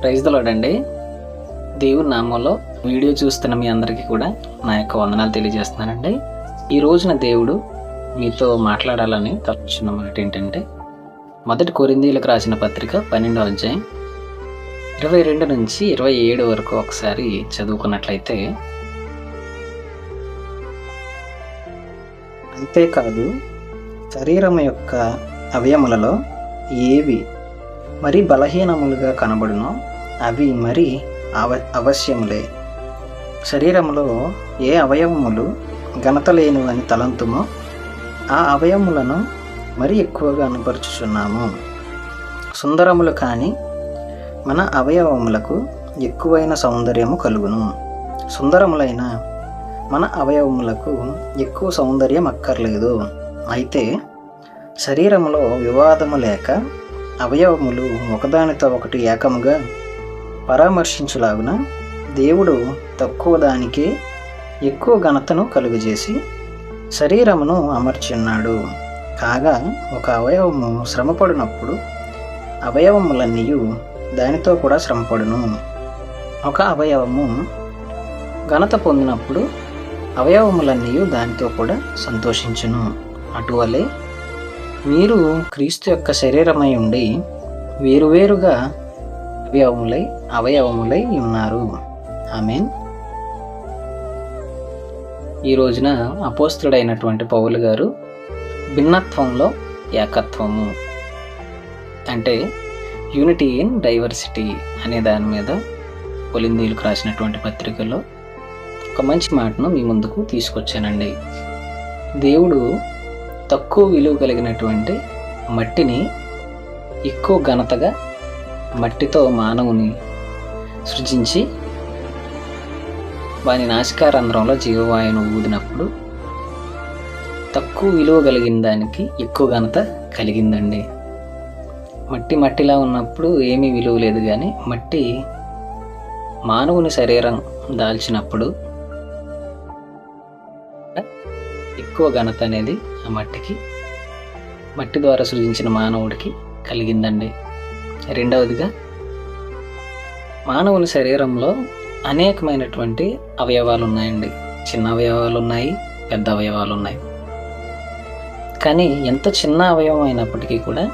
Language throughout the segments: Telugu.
ప్రైజ్ దలోడండి దేవుని నామంలో వీడియో చూస్తున్న మీ అందరికీ కూడా నా యొక్క వందనాలు తెలియజేస్తున్నానండి. ఈ రోజున దేవుడు మీతో మాట్లాడాలని తలుచున్న మాట ఏంటంటే మొదటి కొరిందీలకు రాసిన పత్రిక పన్నెండో అధ్యాయం ఇరవై రెండు నుంచి ఇరవై ఏడు వరకు ఒకసారి చదువుకున్నట్లయితే అంతేకాదు శరీరం యొక్క అవయములలో ఏవి మరి బలహీనములుగా కనబడునో అవి మరి అవ అవశ్యములే. శరీరంలో ఏ అవయవములు ఘనత లేను అని తలంతుమో ఆ అవయములను మరి ఎక్కువగా అనుపరుచుచున్నాము. సుందరములు కానీ మన అవయవములకు ఎక్కువైన సౌందర్యము కలుగును. సుందరములైన మన అవయవములకు ఎక్కువ సౌందర్యం అక్కర్లేదు. అయితే శరీరములో వివాదము లేక అవయవములు ఒకదానితో ఒకటి ఏకముగా పరామర్శించులాగున దేవుడు తక్కువ దానికే ఎక్కువ ఘనతను కలుగజేసి శరీరమును అమర్చున్నాడు కాగా ఒక అవయవము శ్రమపడినప్పుడు అవయవములన్నీ దానితో కూడా శ్రమపడును. ఒక అవయవము ఘనత పొందినప్పుడు అవయవములన్నీ దానితో కూడా సంతోషించును. అటువలే మీరు క్రీస్తు యొక్క శరీరమై ఉండి వేరువేరుగా అవయవములై అవయవములై ఉన్నారు. ఆమెన్. ఈ రోజున అపోస్తుడైనటువంటి పౌలు గారు భిన్నత్వంలో ఏకత్వము అంటే యూనిటీ ఇన్ డైవర్సిటీ అనే దాని మీద పొలిందీలకు రాసినటువంటి పత్రికలో ఒక మంచి మాటను మీ ముందుకు తీసుకొచ్చానండి. దేవుడు తక్కువ విలువ కలిగినటువంటి మట్టిని ఎక్కువ ఘనతగా మట్టితో మానవుని సృజించి వాని నాసికారంధ్రంలో జీవవాయువును ఊదినప్పుడు తక్కువ విలువ కలిగిన దానికి ఎక్కువ ఘనత కలిగిందండి. మట్టి మట్టిలా ఉన్నప్పుడు ఏమీ విలువ లేదు కానీ మట్టి మానవుని శరీరం దాల్చినప్పుడు ఎక్కువ ఘనత అనేది ఆ మట్టికి మట్టి ద్వారా సృజించిన మానవుడికి కలిగిందండి. రెండవదిగా మానవుని శరీరంలో అనేకమైనటువంటి అవయవాలు ఉన్నాయండి చిన్న అవయవాలు ఉన్నాయి పెద్ద అవయవాలు ఉన్నాయి కానీ ఎంత చిన్న అవయవం అయినప్పటికీ కూడా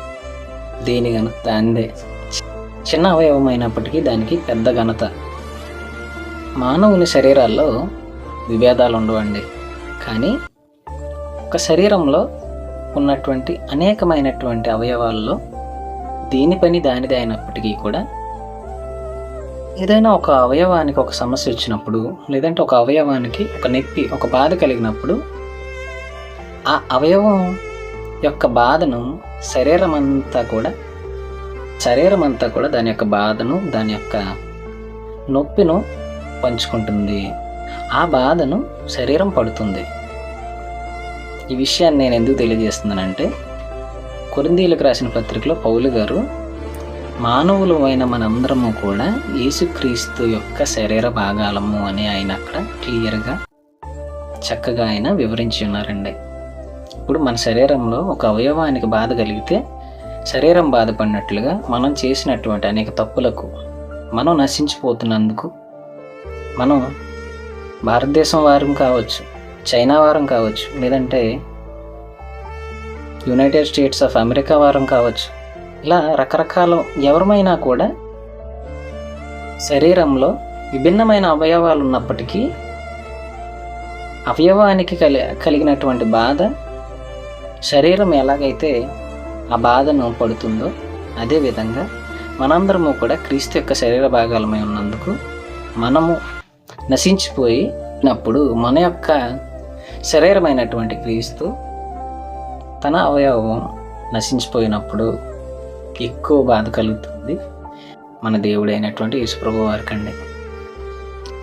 దేని ఘనత అందే. చిన్న అవయవం అయినప్పటికీ దానికి పెద్ద ఘనత. మానవుని శరీరాల్లో విభేదాలు ఉండవండి కానీ ఒక శరీరంలో ఉన్నటువంటి అనేకమైనటువంటి అవయవాల్లో దేని పని దానిదే అయినప్పటికీ కూడా ఏదైనా ఒక అవయవానికి ఒక సమస్య వచ్చినప్పుడు లేదంటే ఒక అవయవానికి ఒక నొప్పి ఒక బాధ కలిగినప్పుడు ఆ అవయవం యొక్క బాధను శరీరం అంతా కూడా శరీరం అంతా కూడా దాని యొక్క బాధను దాని యొక్క నొప్పిను పంచుకుంటుంది. ఆ బాధను శరీరం పడుతుంది. ఈ విషయాన్ని నేను ఎందుకు తెలియజేస్తున్నానంటే కొరిందీలకు రాసిన పత్రికలో పౌలు గారు మానవులు అయిన మనందరము కూడా యేసుక్రీస్తు యొక్క శరీర భాగాలము అని ఆయన అక్కడ క్లియర్గా చక్కగా ఆయన వివరించి ఉన్నారండి. ఇప్పుడు మన శరీరంలో ఒక అవయవానికి బాధ కలిగితే శరీరం బాధపడినట్లుగా మనం చేసినటువంటి అనేక తప్పులకు మనం నశించిపోతున్నందుకు మనం భారతదేశం వారం కావచ్చు చైనా వారం కావచ్చు లేదంటే యునైటెడ్ స్టేట్స్ ఆఫ్ అమెరికా వారం కావచ్చు. ఇలా రకరకాల ఎవరమైనా కూడా శరీరంలో విభిన్నమైన అవయవాలు ఉన్నప్పటికీ అవయవానికి కలి కలిగినటువంటి బాధ శరీరం ఎలాగైతే ఆ బాధను పడుతుందో అదేవిధంగా మనందరము కూడా క్రీస్తు యొక్క శరీర భాగాలమై ఉన్నందుకు మనము నశించిపోయినప్పుడు మన యొక్క శరీరమైనటువంటి క్రీస్తు తన అవయవం నశించిపోయినప్పుడు ఎక్కువ బాధ కలుగుతుంది మన దేవుడైనటువంటి యేసుప్రభు వారికండి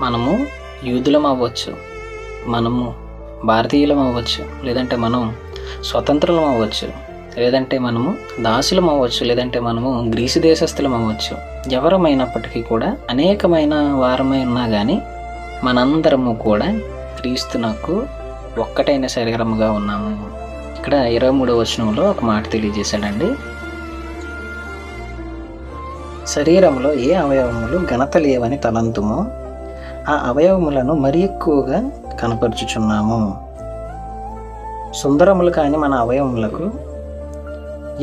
మనము యూదులం అవ్వచ్చు మనము భారతీయులం అవ్వచ్చు లేదంటే మనం స్వతంత్రులం అవ్వచ్చు లేదంటే మనము దాసులం అవ్వచ్చు లేదంటే మనము గ్రీసు దేశస్థులం అవ్వచ్చు ఎవరమైనప్పటికీ కూడా అనేకమైన వారమై ఉన్నా కానీ మనందరము కూడా క్రీస్తునకు ఒక్కటైన శరీరముగా ఉన్నాము. ఇక్కడ ఇరవై మూడవ వచనంలో ఒక మాట తెలియజేశాడండి. శరీరంలో ఏ అవయవములు ఘనత లేవని తలంతుమో ఆ అవయవములను మరి ఎక్కువగా కనపరుచుచున్నాము. సుందరములు కాని మన అవయవములకు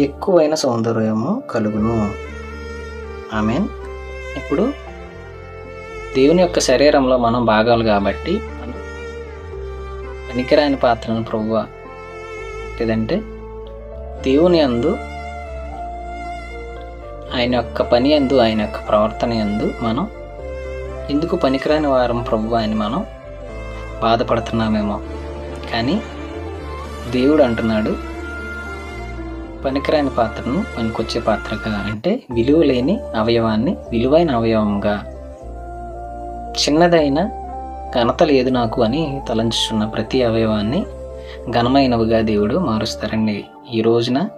ఎక్కువైన సౌందర్యము కలుగును. ఆమె ఇప్పుడు దేవుని యొక్క శరీరంలో మనం భాగాలు కాబట్టి పనికిరాని పాత్రను ప్రభువ లేదంటే దేవుని అందు ఆయన యొక్క పని అందు ఆయన యొక్క ప్రవర్తన అందు మనం ఎందుకు పనికిరాని వారం ప్రభు అని మనం బాధపడుతున్నామేమో. కానీ దేవుడు అంటున్నాడు పనికిరాని పాత్రను పనికొచ్చే పాత్రగా అంటే విలువ లేని అవయవాన్ని విలువైన అవయవంగా చిన్నదైన ఘనత లేదు నాకు అని తలంచుచున్న ప్రతి అవయవాన్ని ఘనమైనవిగా దేవుడు మారుస్తారండి. ఈ రోజున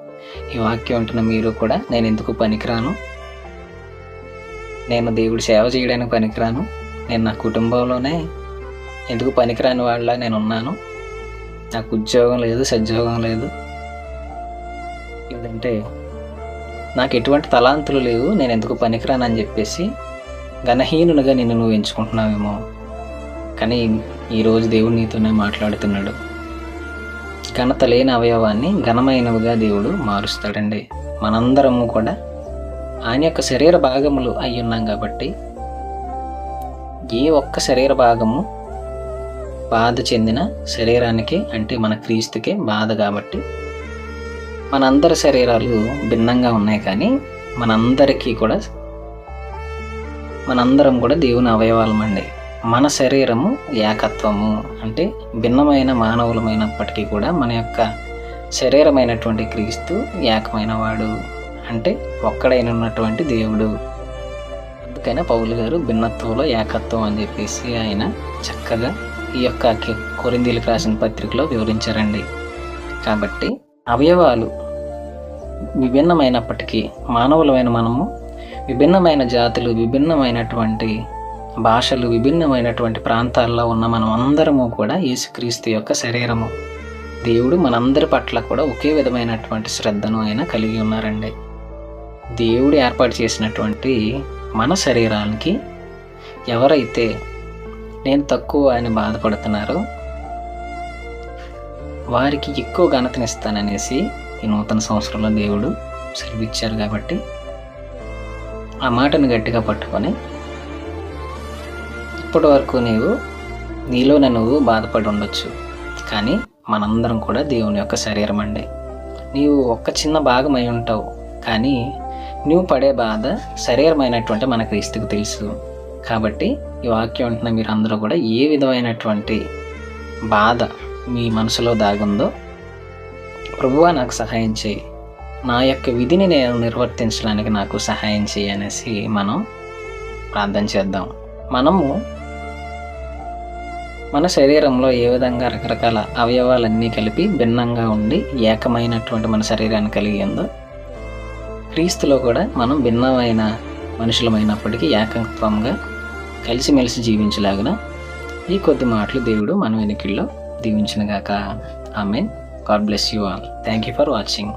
ఈ వాక్యం అంటున్న మీరు కూడా నేను ఎందుకు పనికిరాను? నేను దేవుడు సేవ చేయడానికి పనికిరాను. నేను నా కుటుంబంలోనే ఎందుకు పనికిరాని వాళ్ళ నేను ఉన్నాను. నాకు ఉద్యోగం లేదు సద్యోగం లేదు. లేదంటే నాకు ఎటువంటి తలాంతులు లేవు నేను ఎందుకు పనికిరాను అని చెప్పేసి ఘనహీనునిగా నిన్ను నువ్వు ఎంచుకుంటున్నావేమో. కానీ ఈరోజు దేవుడు నీతోనే మాట్లాడుతున్నాడు. ఘనత లేని అవయవాన్ని ఘనమైనవిగా దేవుడు మారుస్తాడండి. మనందరము కూడా ఆయన యొక్క శరీర భాగములు అయి ఉన్నాం కాబట్టి ఏ ఒక్క శరీర భాగము బాధ చెందిన శరీరానికి అంటే మన క్రీస్తుకే బాధ కాబట్టి మనందరి శరీరాలు భిన్నంగా ఉన్నాయి కానీ మనందరికీ కూడా మనందరం కూడా దేవుని అవయవాలమండి. మన శరీరము ఏకత్వము అంటే భిన్నమైన మానవులమైనప్పటికీ కూడా మన యొక్క శరీరమైనటువంటి క్రీస్తు ఏకమైన వాడు అంటే ఒక్కడైన ఉన్నటువంటి దేవుడు. అందుకైనా పౌలు గారు భిన్నత్వంలో ఏకత్వం అని చెప్పేసి ఆయన చక్కగా ఈ యొక్క కొరిందీలకు రాసిన పత్రికలో వివరించారండి. కాబట్టి అవయవాలు విభిన్నమైనప్పటికీ మానవులమైన మనము విభిన్నమైన జాతులు విభిన్నమైనటువంటి భాషలు విభిన్నమైనటువంటి ప్రాంతాల్లో ఉన్న మనం అందరము కూడా యేసుక్రీస్తు యొక్క శరీరము. దేవుడు మనందరి పట్ల కూడా ఒకే విధమైనటువంటి శ్రద్ధను ఆయన కలిగి ఉన్నారండి. దేవుడు ఏర్పాటు చేసినటువంటి మన శరీరానికి ఎవరైతే నేను తక్కువ అని బాధపడుతున్నారో వారికి ఎక్కువ ఘనతనిస్తాననేసి ఈ నూతన సంవత్సరంలో దేవుడు సెలవిచ్చారు కాబట్టి ఆ మాటను గట్టిగా పట్టుకొని ఇప్పటి వరకు నీవు నీలోనే నువ్వు బాధపడి ఉండొచ్చు. కానీ మనందరం కూడా దేవుని యొక్క శరీరం అండి. నీవు ఒక్క చిన్న భాగం అయి ఉంటావు. కానీ నువ్వు పడే బాధ శరీరమైనటువంటి మన క్రీస్తుకు తెలుసు. కాబట్టి ఈ వాక్యం అంటున్న మీరు అందరూ కూడా ఏ విధమైనటువంటి బాధ మీ మనసులో దాగుందో ప్రభువా నాకు సహాయం చేయి. నా యొక్క విధిని నేను నిర్వర్తించడానికి నాకు సహాయం చేయి అనేసి మనం ప్రార్థన చేద్దాం. మనము మన శరీరంలో ఏ విధంగా రకరకాల అవయవాలన్నీ కలిపి భిన్నంగా ఉండి ఏకమైనటువంటి మన శరీరాన్ని కలిగి ఉందో క్రీస్తులో కూడా మనం భిన్నమైన మనుషులమైనప్పటికీ ఏకత్వంగా కలిసిమెలిసి జీవించలాగిన ఈ కొద్ది మాటలు దేవుడు మన వెనుకల్లో దీవించినగాక. Amen. God bless you all. Thank you for watching.